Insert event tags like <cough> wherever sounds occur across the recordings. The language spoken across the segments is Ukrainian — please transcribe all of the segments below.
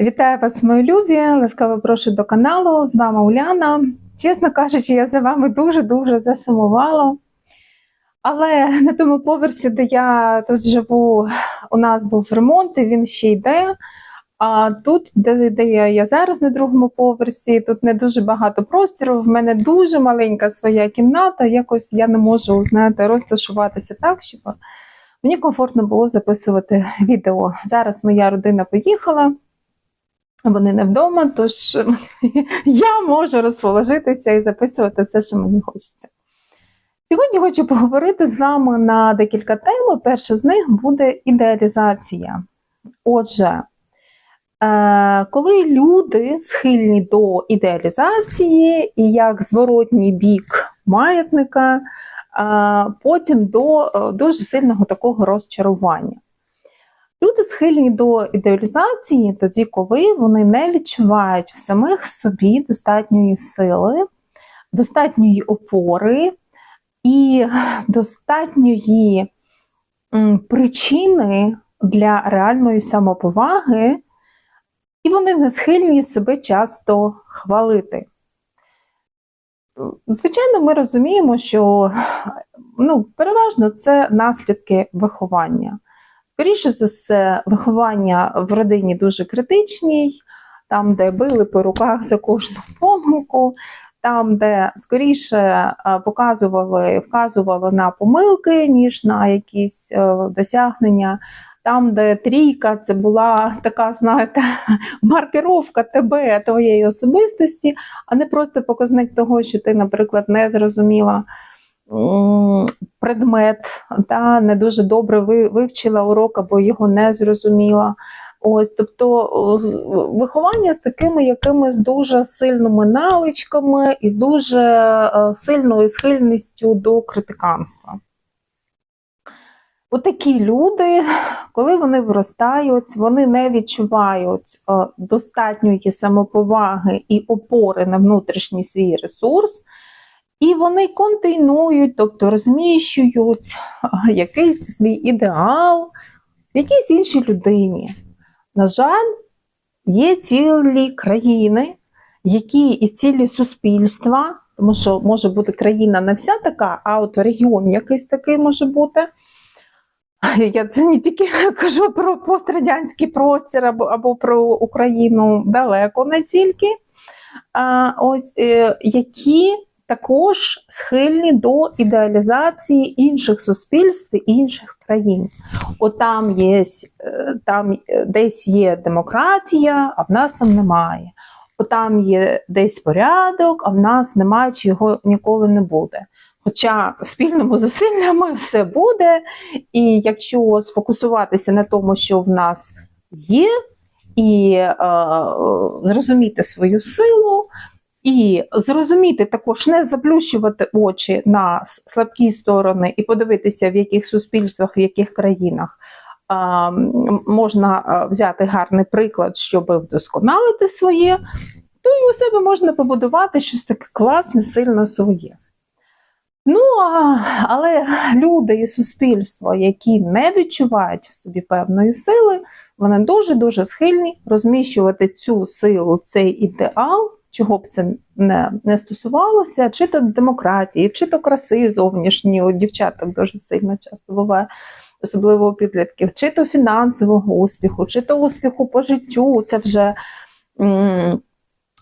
Вітаю вас, мої любі! Ласкаво прошу до каналу. З вами Уляна. Чесно кажучи, я за вами дуже-дуже засумувала. Але на тому поверсі, де я тут живу, у нас був ремонт, і він ще йде. А тут, де, де я, я зараз на другому поверсі, тут не дуже багато простору. В мене дуже маленька своя кімната. Якось я не можу знаєте, розташуватися так, щоб мені комфортно було записувати відео. Зараз моя родина поїхала. Вони не вдома, тож <laughs> я можу розположитися і записувати все, що мені хочеться. Сьогодні хочу поговорити з вами на декілька тем. Перша з них буде ідеалізація. Отже, е, коли люди схильні до ідеалізації і як зворотній бік маятника, потім до е, дуже сильного такого розчарування. Люди схильні до ідеалізації тоді, коли вони не відчувають в самих собі достатньої сили, достатньої опори і достатньої причини для реальної самоповаги, і вони не схильні себе часто хвалити. Звичайно, ми розуміємо, що ну, переважно це наслідки виховання. Скоріше за все, виховання в родині дуже критичній, там, де били по руках за кожну помилку, там, де скоріше показували, вказували на помилки, ніж на якісь е, досягнення. Там, де трійка, це була така, знаєте, <laughs> маркировка тебе, твоєї особистості, а не просто показник того, що ти, наприклад, не зрозуміла предмет, та не дуже добре вивчила урок або його не зрозуміла. Ось, тобто виховання з такими якимись дуже сильними навичками і з дуже е, сильною схильністю до критиканства. Отакі люди, коли вони виростають, вони не відчувають е, достатньої самоповаги і опори на внутрішній свій ресурс, і вони контейнують, тобто розміщують якийсь свій ідеал якійсь іншій людині. На жаль, є цілі країни, які і цілі суспільства, тому що може бути країна не вся така, а от регіон якийсь такий може бути. Я це не тільки <laughs> кажу про пострадянський простір або або про Україну далеко не тільки. А, ось е, які також схильні до ідеалізації інших суспільств і інших країн. От там є е, там е, десь є демократія, а в нас там немає. От там є десь порядок, а в нас немає, чи його ніколи не буде. Хоча спільними зусиллями <laughs> все буде, і якщо сфокусуватися на тому, що в нас є, і е, зрозуміти свою силу, і зрозуміти також не заплющувати очі на слабкі сторони і подивитися, в яких суспільствах, в яких країнах можна взяти гарний приклад, щоб вдосконалити своє, то і у себе можна побудувати щось таке класне, сильно своє. Ну, але люди і суспільство, які не відчувають в собі певної сили, вони дуже-дуже схильні розміщувати цю силу, цей ідеал чого б це не не стосувалося, чи то демократії, чи то краси зовнішньої, у дівчаток дуже сильно часто буває, особливо у підлітків, чи то фінансового успіху, чи то успіху по життю. Це вже м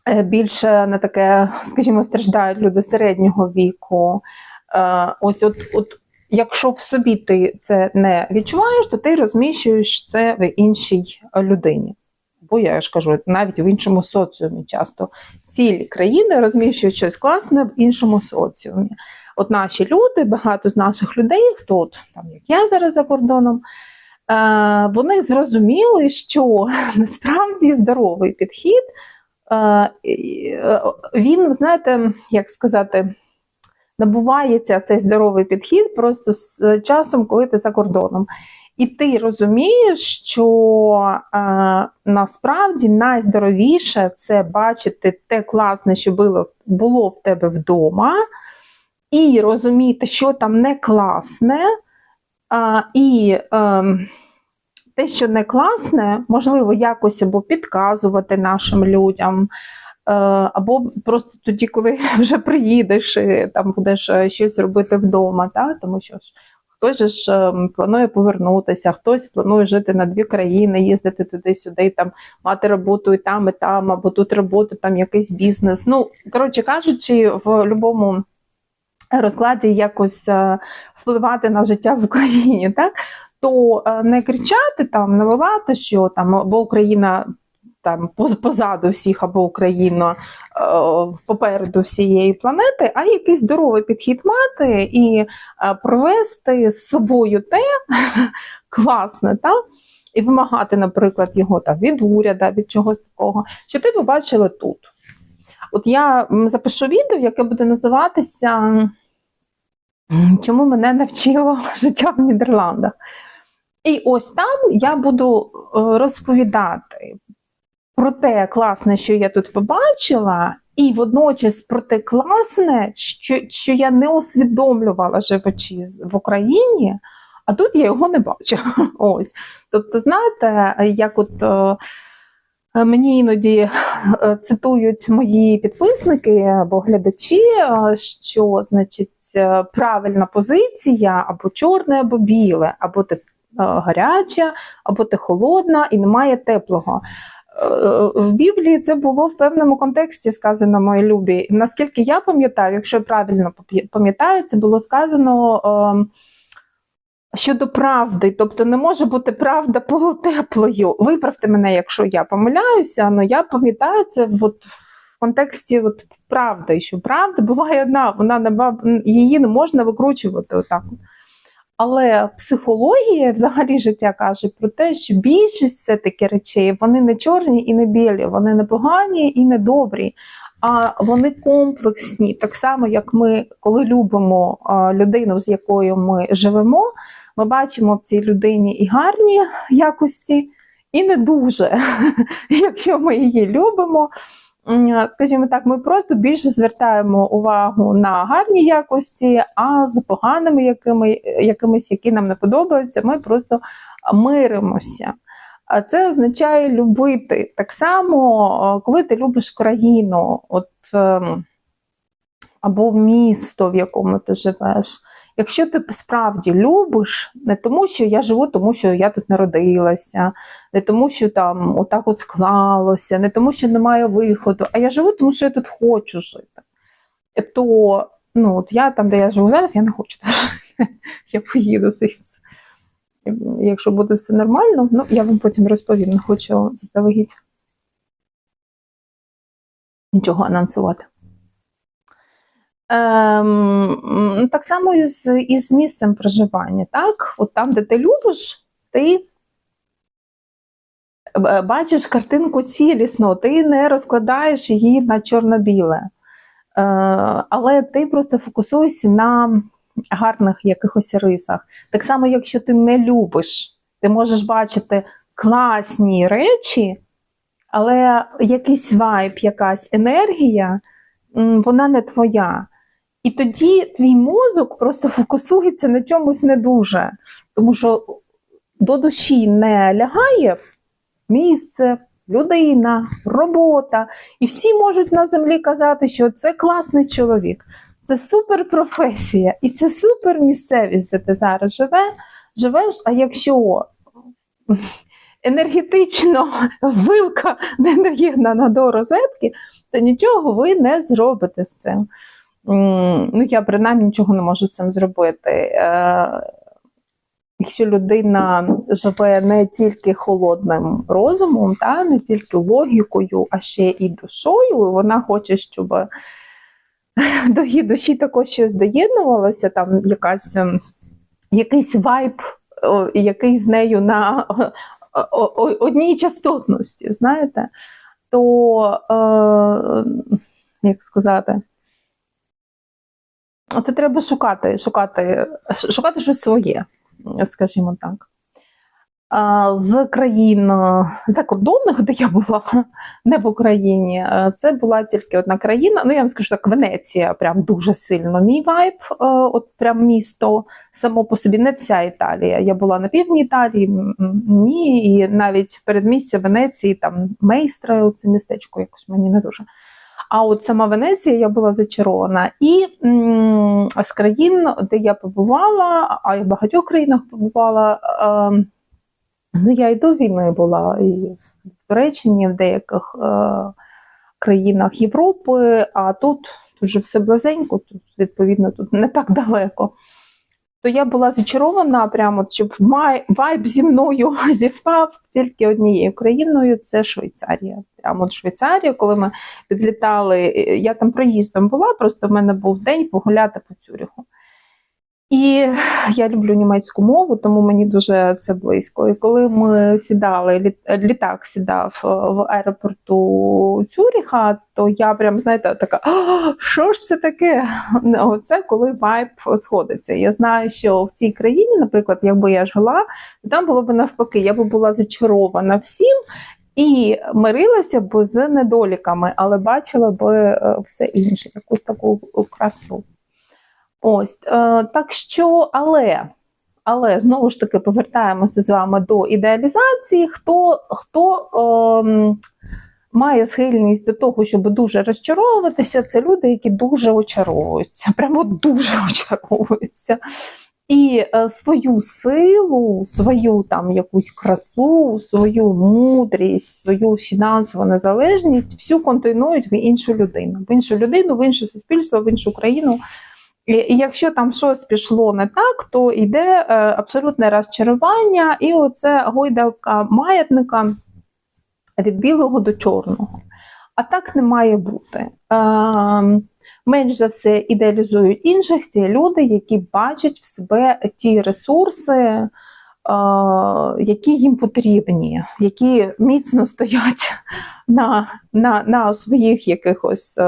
е, більше на таке, скажімо, страждають люди середнього віку. Е, ось от, от Якщо в собі ти це не відчуваєш, то ти розміщуєш це в іншій людині. Бо я ж кажу, навіть в іншому соціумі часто цілі країни розміщують щось класне в іншому соціумі. От наші люди, багато з наших людей, хто там, як я зараз за кордоном, е, вони зрозуміли, що <laughs> насправді здоровий підхід, е, він, знаєте, як сказати, набувається цей здоровий підхід просто з часом, коли ти за кордоном. І ти розумієш, що е, насправді найздоровіше це бачити те класне, що було було в тебе вдома, і розуміти, що там не класне, е, і е, те, що не класне, можливо, якось або підказувати нашим людям. е, Або просто тоді, коли <laughs> вже приїдеш, і там будеш е, щось робити вдома, та? тому що ж хтось же ж е, планує повернутися, хтось планує жити на дві країни, їздити туди-сюди, там мати роботу і там, і там, або тут роботу, там якийсь бізнес. Ну, коротше кажучи, в будь-якому розкладі якось е, впливати на життя в Україні, так? То е, не кричати там, не волати, що там або Україна там позаду всіх, або Україна е, попереду всієї планети, а якийсь здоровий підхід мати і е, провести з собою те <laughs> класне, так? І вимагати, наприклад, його там від уряду, від чогось такого, що ти побачила тут. От я запишу відео, яке буде називатися Чому мене навчило <laughs> життя в Нідерландах. І ось там я буду е, розповідати про те класне, що я тут побачила, і водночас про те класне, що, що я не усвідомлювала живучи в Україні, а тут я його не бачу. <laughs> Ось. Тобто, знаєте, як от е, мені іноді е, цитують мої підписники або глядачі, е, що значить правильна позиція або чорне, або біле, або ти гаряча, або ти холодна і немає теплого. Е, В Біблії це було в певному контексті сказано, мої любі. Наскільки я пам'ятаю, якщо я правильно пам'ятаю, це було сказано ем, щодо правди. Тобто не може бути правда полутеплою. Виправте мене, якщо я помиляюся, але я пам'ятаю це от в контексті от правди, що правда буває одна, вона її не можна викручувати отак. Але психологія взагалі життя каже про те, що більшість все-таки речей вони не чорні і не білі, вони не погані і не добрі, а вони комплексні. Так само, як ми, коли любимо людину, з якою ми живемо, ми бачимо в цій людині і гарні якості, і не дуже. <laughs> Якщо ми її любимо, скажімо так, ми просто більше звертаємо увагу на гарні якості, а з поганими якими, якимись, які нам не подобаються, ми просто миримося. А це означає любити. Так само, коли ти любиш країну, от, ем, або місто, в якому ти живеш. Якщо ти справді любиш, не тому, що я живу, тому що я тут народилася, не тому, що там отак от склалося, не тому, що немає виходу, а я живу, тому що я тут хочу жити. То ну, от я там, де я живу зараз, я не хочу жити. Я поїду звідси. Якщо буде все нормально, ну я вам потім розповім, не хочу заздалегідь нічого анонсувати. Ем, так само і з, і з місцем проживання. Так? От там, де ти любиш, ти е, бачиш картинку цілісно, ти не розкладаєш її на чорно-біле. Е, але ти просто фокусуєшся на гарних якихось рисах. Так само, якщо ти не любиш, ти можеш бачити класні речі, але якийсь вайб, якась енергія, вона не твоя. І тоді твій мозок просто фокусується на чомусь не дуже, тому що до душі не лягає місце, людина, робота. І всі можуть на землі казати, що це класний чоловік, це супер професія і це супер місцевість, де ти зараз живе, живеш. А якщо енергетично вилка не доєднана до розетки, то нічого ви не зробите з цим. Ну, я принаймні нічого не можу цим зробити. Е, Якщо людина живе не тільки холодним розумом, та, не тільки логікою, а ще і душою, вона хоче, щоб <laughs> до її душі також щось доєднувалося, там якась, ем, якийсь вайб, який з нею на одній частотності, знаєте, то, е, як сказати, то треба шукати, шукати, шукати щось своє, скажімо так. з країн е, закордонних, де я була, <laughs> не в Україні. Е, Це була тільки одна країна. Ну, я вам скажу так, Венеція прям дуже сильно мій вайб, е, от прям місто само по собі, не вся Італія. Я була на півдні Італії, ні, і навіть передмістя Венеції, там Мейстра, це містечко якось мені не дуже. А от сама Венеція я була зачарована. І з країн, де я побувала, а я в багатьох країнах побувала. Е, ну, я і до війни була і в Туреччині, в деяких е, країнах Європи, а тут, вже все близенько, тут, відповідно, тут не так далеко. То я була зачарована, прямо щоб вайб зі мною <laughs> зівпав тільки однією країною це Швейцарія. Прямо от Швейцарія, коли ми підлітали, я там проїздом була, просто в мене був день погуляти по Цюріху. І я люблю німецьку мову, тому мені дуже це близько. І коли ми сідали, літ- літак сідав е, в аеропорту Цюріха, то я прям, знаєте, така, що ж це таке? <laughs> Це коли вайб сходиться. Я знаю, що в цій країні, наприклад, якби я жила, то там було б навпаки, я б була зачарована всім. І мирилася б з недоліками, але бачила б е, все інше, якусь таку красу. Ось е, так що, але, але знову ж таки повертаємося з вами до ідеалізації. Хто, хто ем, має схильність до того, щоб дуже розчаровуватися, це люди, які дуже очаровуються, прямо дуже <laughs> очаровуються. І е, свою силу, свою там якусь красу, свою мудрість, свою фінансову незалежність всю контейнують в іншу людину, в іншу людину, в інше суспільство, в іншу країну. І, якщо там щось пішло не так, то йде е, абсолютне розчарування, і оце гойдавка маятника від білого до чорного. А так не має бути. Е, менш за все ідеалізують інших ті люди, які бачать в себе ті ресурси, е, які їм потрібні, які міцно стоять <laughs> на, на, на своїх якихось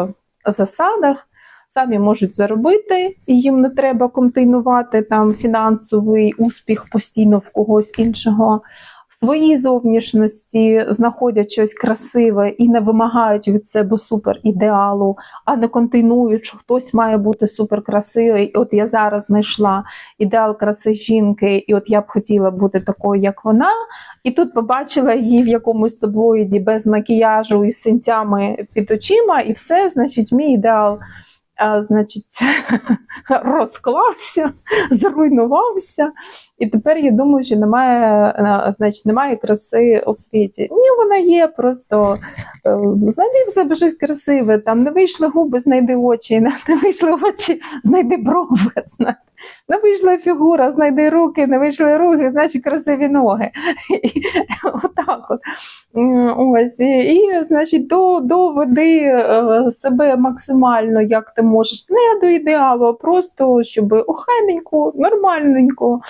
засадах самі можуть заробити, і їм не треба контейнувати там фінансовий успіх постійно в когось іншого. В своїй зовнішності знаходять щось красиве і не вимагають від себе супер ідеалу, а не контейнують, що хтось має бути супер красивий. І от я зараз знайшла ідеал краси жінки, і от я б хотіла бути такою, як вона. І тут побачила її в якомусь таблоїді без макіяжу і з синцями під очима, і все, значить, мій ідеал а, значить, <laughs> розклався, <laughs> зруйнувався. І тепер я думаю, що немає, е, значить, немає краси у світі. Ні, вона є, просто е, знайди в себе щось красиве, там не вийшли губи, знайди очі, <laughs> не вийшли очі, знайди брови. знаєте. Не вийшла фігура, знайди руки, не вийшли руки, значить красиві ноги. Отак от. Ось, і, значить, до, доведи е, себе максимально, як ти можеш, не до ідеалу, а просто щоб охайненько, нормальненько.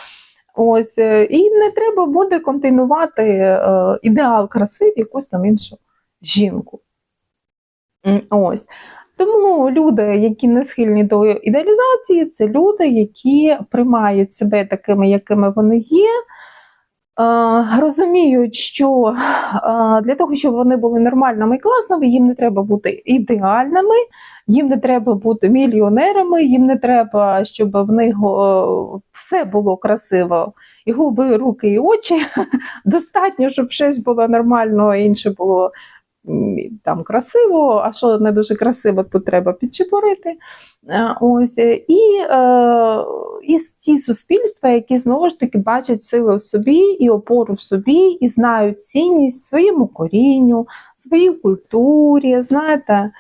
Ось, і не треба буде контейнувати е, ідеал краси в якусь там іншу жінку. Ось. Тому люди, які не схильні до ідеалізації, це люди, які приймають себе такими, якими вони є. е, Розуміють, що е, для того, щоб вони були нормальними і класними, їм не треба бути ідеальними, їм не треба бути мільйонерами, їм не треба, щоб в них е, все було красиво. І губи, руки, і очі. <laughs> Достатньо, щоб щось було нормально, інше було там красиво, а що не дуже красиво, то треба підчепорити. Е, Ось і, е, і ті суспільства, які знову ж таки бачать сили в собі і опору в собі, і знають цінність своєму корінню, своїй культурі, знаєте,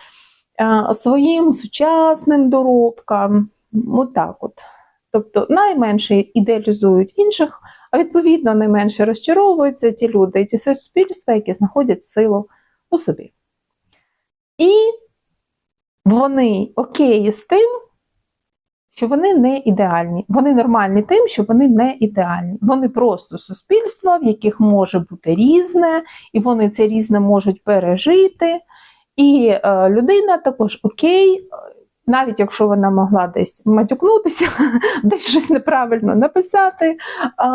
е, своїм сучасним доробкам. Отак от. Тобто найменше ідеалізують інших, а відповідно найменше розчаровуються ті люди ті суспільства, які знаходять силу у собі. І вони окей з тим, що вони не ідеальні. Вони нормальні тим, що вони не ідеальні. Вони просто суспільства, в яких може бути різне, і вони це різне можуть пережити. І е, людина також окей, навіть якщо вона могла десь матюкнутися, <laughs> десь щось неправильно написати,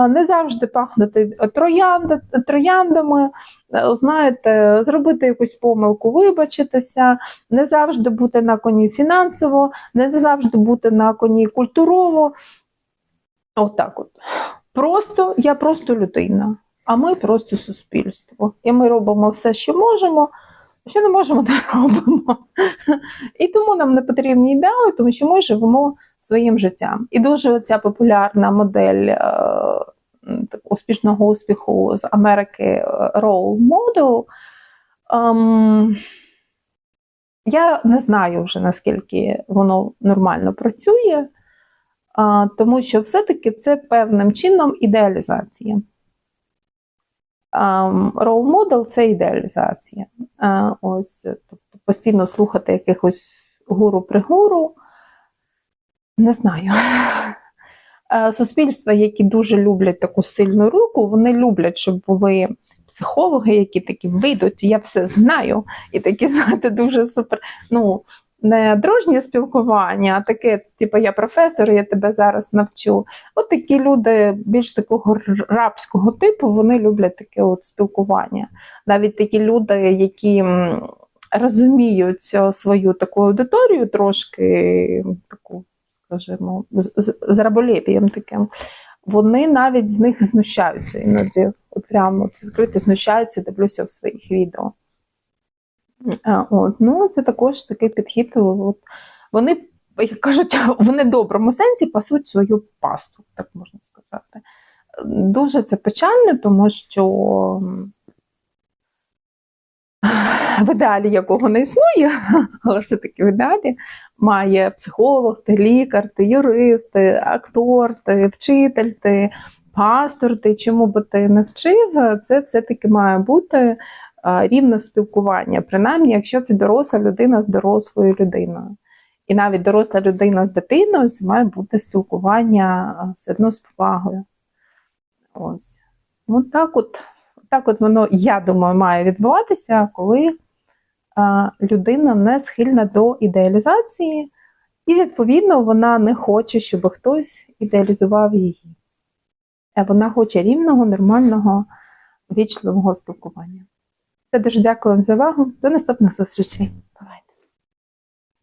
не завжди пахнути троянда, трояндами, е, знаєте, зробити якусь помилку, вибачитися, не завжди бути на коні фінансово, не завжди бути на коні культурово. Отак от. Просто я просто людина, а ми просто суспільство. І ми робимо все, що можемо, що не можемо, <laughs> не робимо. І тому нам не потрібні ідеали, тому що ми живемо своїм життям. І дуже ця популярна модель е, успішного успіху з Америки е, role model. Ем, я не знаю вже наскільки воно нормально працює, тому що все-таки це певним чином ідеалізація. Рол модел це ідеалізація. Ось, тобто постійно слухати якихось гуру-пригуру. Не знаю. Е, Суспільства, які дуже люблять таку сильну руку, вони люблять, щоб були психологи, які такі вийдуть, я все знаю, і такі, знаєте, дуже супер. Ну, не дружнє спілкування, а таке, типу, я професор, я тебе зараз навчу. От такі люди більш такого рабського типу, вони люблять таке от спілкування. Навіть такі люди, які розуміють е, свою таку аудиторію, трошки таку, скажімо, з, раболепієм таким. Вони навіть з них знущаються іноді. От прямо от відкрито знущаються, дивлюся в своїх відео. От, ну, це також такий підхід. От, вони, як кажуть, <laughs> в недоброму сенсі пасуть свою пасту, так можна сказати. Дуже це печально, тому що в ідеалі якого не існує, <laughs> але все-таки в ідеалі має психолог, ти лікар, ти юрист, ти актор, ти вчитель, ти пастор, ти чому би ти не вчив, це все-таки має бути рівне спілкування, принаймні, якщо це доросла людина з дорослою людиною. І навіть доросла людина з дитиною, це має бути спілкування все одно з повагою. Ось. Ну, так от, так от воно, я думаю, має відбуватися, коли людина не схильна до ідеалізації, і, відповідно, вона не хоче, щоб хтось ідеалізував її. А вона хоче рівного, нормального, вічливого спілкування. Все дуже дякую вам за увагу. До наступних зустрічей. Бувайте!